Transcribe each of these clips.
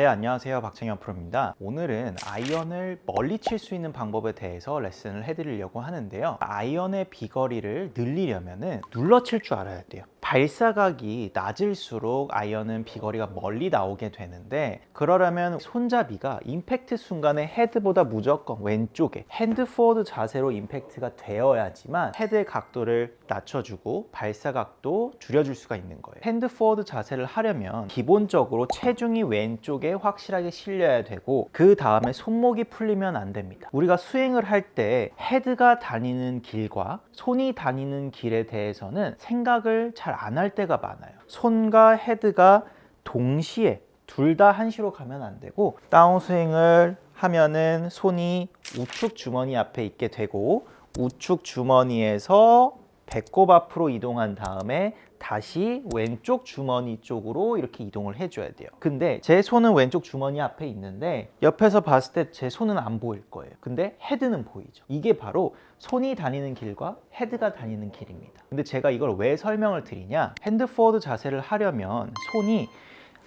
네, 안녕하세요. 박창현 프로입니다. 오늘은 아이언을 멀리 칠 수 있는 방법에 대해서 레슨을 해드리려고 하는데요. 아이언의 비거리를 늘리려면은 눌러 칠 줄 알아야 돼요. 발사각이 낮을수록 아이언은 비거리가 멀리 나오게 되는데 그러려면 손잡이가 임팩트 순간에 헤드보다 무조건 왼쪽에 핸드 포워드 자세로 임팩트가 되어야지만 헤드의 각도를 낮춰주고 발사각도 줄여줄 수가 있는 거예요. 핸드 포워드 자세를 하려면 기본적으로 체중이 왼쪽에 확실하게 실려야 되고 그 다음에 손목이 풀리면 안 됩니다. 우리가 스윙을 할 때 헤드가 다니는 길과 손이 다니는 길에 대해서는 생각을 잘 안 할 때가 많아요. 손과 헤드가 동시에 둘 다 한시로 가면 안 되고 다운스윙을 하면은 손이 우측 주머니 앞에 있게 되고 우측 주머니에서 배꼽 앞으로 이동한 다음에 다시 왼쪽 주머니 쪽으로 이렇게 이동을 해줘야 돼요. 근데 제 손은 왼쪽 주머니 앞에 있는데 옆에서 봤을 때 제 손은 안 보일 거예요. 근데 헤드는 보이죠. 이게 바로 손이 다니는 길과 헤드가 다니는 길입니다. 근데 제가 이걸 왜 설명을 드리냐? 핸드 포워드 자세를 하려면 손이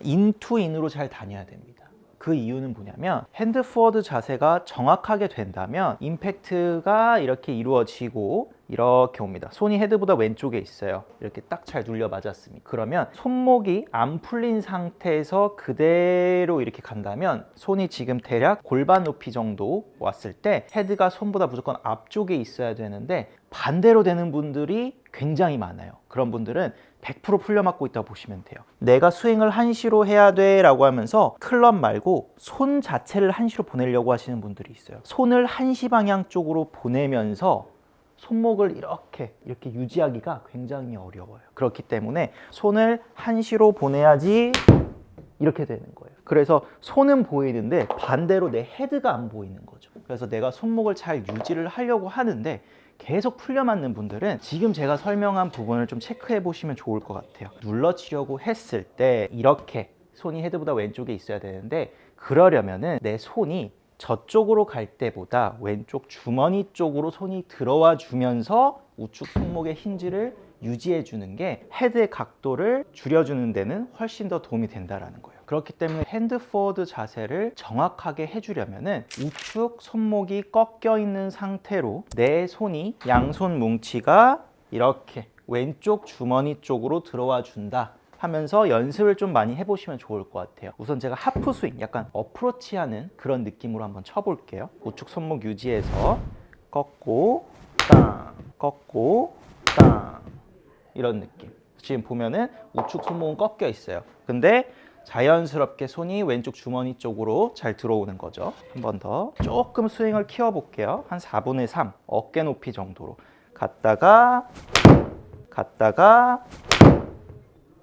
인투 인으로 잘 다녀야 됩니다. 그 이유는 뭐냐면 핸드 포워드 자세가 정확하게 된다면 임팩트가 이렇게 이루어지고 이렇게 옵니다. 손이 헤드보다 왼쪽에 있어요. 이렇게 딱 잘 눌려 맞았습니다. 그러면 손목이 안 풀린 상태에서 그대로 이렇게 간다면 손이 지금 대략 골반 높이 정도 왔을 때 헤드가 손보다 무조건 앞쪽에 있어야 되는데 반대로 되는 분들이 굉장히 많아요. 그런 분들은 100% 풀려맞고 있다고 보시면 돼요. 내가 스윙을 한시로 해야 돼 라고 하면서 클럽 말고 손 자체를 한시로 보내려고 하시는 분들이 있어요. 손을 한시 방향 쪽으로 보내면서 손목을 이렇게 이렇게 유지하기가 굉장히 어려워요. 그렇기 때문에 손을 한시로 보내야지 이렇게 되는 거예요. 그래서 손은 보이는데 반대로 내 헤드가 안 보이는 거죠. 그래서 내가 손목을 잘 유지를 하려고 하는데 계속 풀려 맞는 분들은 지금 제가 설명한 부분을 좀 체크해 보시면 좋을 것 같아요. 눌러치려고 했을 때 이렇게 손이 헤드보다 왼쪽에 있어야 되는데 그러려면은 내 손이 저쪽으로 갈 때보다 왼쪽 주머니 쪽으로 손이 들어와 주면서 우측 손목의 힌지를 유지해 주는 게 헤드의 각도를 줄여주는 데는 훨씬 더 도움이 된다라는 거예요. 그렇기 때문에 핸드 포워드 자세를 정확하게 해주려면은 우측 손목이 꺾여 있는 상태로 내 손이 양손 뭉치가 이렇게 왼쪽 주머니 쪽으로 들어와 준다. 하면서 연습을 좀 많이 해보시면 좋을 것 같아요. 우선 제가 하프 스윙, 약간 어프로치하는 그런 느낌으로 한번 쳐볼게요. 우측 손목 유지해서 꺾고 땅, 꺾고 땅 이런 느낌. 지금 보면은 우측 손목은 꺾여 있어요. 근데 자연스럽게 손이 왼쪽 주머니 쪽으로 잘 들어오는 거죠. 한 번 더 조금 스윙을 키워볼게요. 한 4분의 3 어깨 높이 정도로 갔다가 갔다가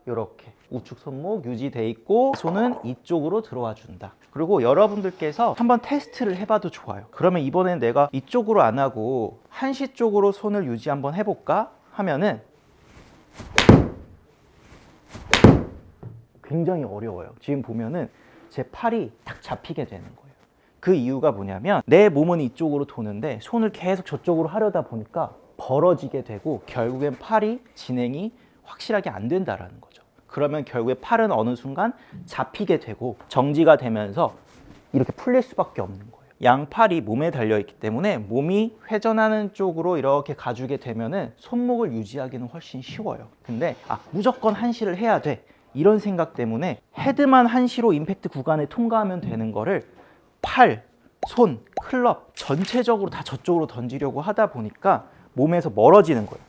이렇게 우측 손목 유지돼 있고 손은 이쪽으로 들어와 준다. 그리고 여러분들께서 한번 테스트를 해봐도 좋아요. 그러면 이번엔 내가 이쪽으로 안 하고 한시 쪽으로 손을 유지 한번 해볼까 하면은 굉장히 어려워요. 지금 보면은 제 팔이 딱 잡히게 되는 거예요. 그 이유가 뭐냐면 내 몸은 이쪽으로 도는데 손을 계속 저쪽으로 하려다 보니까 벌어지게 되고 결국엔 팔이 진행이 확실하게 안 된다라는 거죠. 그러면 결국에 팔은 어느 순간 잡히게 되고 정지가 되면서 이렇게 풀릴 수밖에 없는 거예요. 양팔이 몸에 달려 있기 때문에 몸이 회전하는 쪽으로 이렇게 가주게 되면은 손목을 유지하기는 훨씬 쉬워요. 근데 아 무조건 한시를 해야 돼. 이런 생각 때문에 헤드만 한시로 임팩트 구간에 통과하면 되는 거를 팔, 손, 클럽 전체적으로 다 저쪽으로 던지려고 하다 보니까 몸에서 멀어지는 거예요.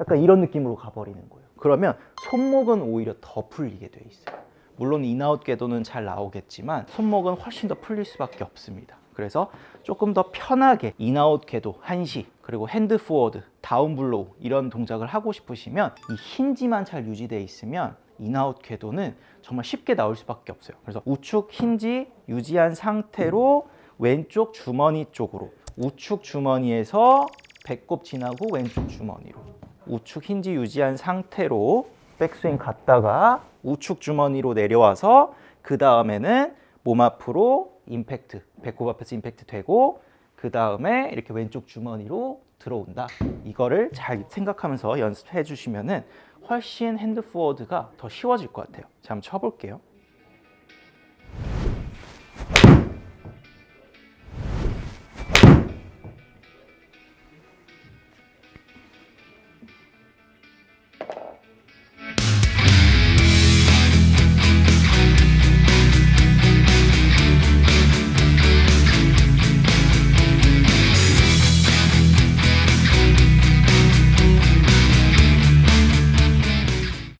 약간 이런 느낌으로 가버리는 거예요. 그러면 손목은 오히려 더 풀리게 돼 있어요. 물론 인아웃 궤도는 잘 나오겠지만 손목은 훨씬 더 풀릴 수밖에 없습니다. 그래서 조금 더 편하게 인아웃 궤도 한시 그리고 핸드 포워드 다운 블로우 이런 동작을 하고 싶으시면 이 힌지만 잘 유지되어 있으면 인아웃 궤도는 정말 쉽게 나올 수밖에 없어요. 그래서 우측 힌지 유지한 상태로 왼쪽 주머니 쪽으로 우측 주머니에서 배꼽 지나고 왼쪽 주머니로 우측 힌지 유지한 상태로 백스윙 갔다가 우측 주머니로 내려와서 그 다음에는 몸 앞으로 임팩트 배꼽 앞에서 임팩트 되고 그 다음에 이렇게 왼쪽 주머니로 들어온다. 이거를 잘 생각하면서 연습해 주시면은 훨씬 핸드 포워드가 더 쉬워질 것 같아요. 자, 한번 쳐볼게요.